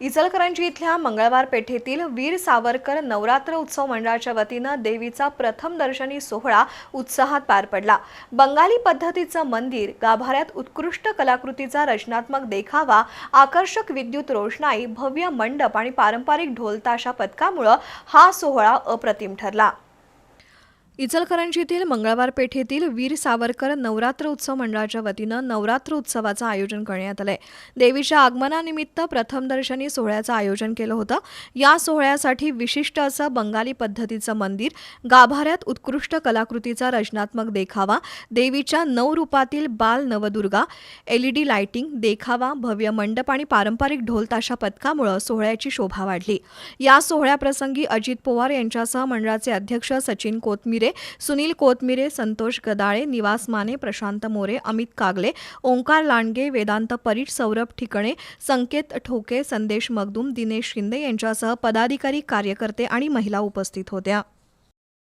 इचलकरंजी इथल्या मंगळवार पेठेतील वीर सावरकर नवरात्र उत्सव मंडळाच्या वतीनं देवीचा प्रथम दर्शनी सोहळा उत्साहात पार पडला. बंगाली पद्धतीचं मंदिर गाभाऱ्यात उत्कृष्ट कलाकृतीचा रचनात्मक देखावा आकर्षक विद्युत रोषणाई भव्य मंडप आणि पारंपरिक ढोलताशा पथकामुळं हा सोहळा अप्रतिम ठरला. इचलकरंजीतील मंगळवार पेठेतील वीर सावरकर नवरात्र उत्सव मंडळाच्या वतीनं नवरात्र उत्सवाचं आयोजन करण्यात आलंय. देवीच्या आगमनानिमित्त प्रथमदर्शनी सोहळ्याचं आयोजन केलं होतं. या सोहळ्यासाठी विशिष्ट असं बंगाली पद्धतीचं मंदिर गाभाऱ्यात उत्कृष्ट कलाकृतीचा रचनात्मक देखावा देवीच्या नऊ रूपातील बाल नवदुर्गा एलईडी लाइटिंग देखावा भव्य मंडप आणि पारंपरिक ढोलताशा पथकामुळं सोहळ्याची शोभा वाढली. या सोहळ्याप्रसंगी अजित पवार यांच्यासह मंडळाचे अध्यक्ष सचिन कोतमिरे सुनील कोतमिरे संतोष गदाळे निवास माने प्रशांत मोरे अमित कागले ओंकार लांडगे वेदांत परीट सौरभ ठिकणे संकेत ठोके संदेश मगदूम दिनेश शिंदे यांच्यासह पदाधिकारी कार्यकर्ते आणि महिला उपस्थित होत्या.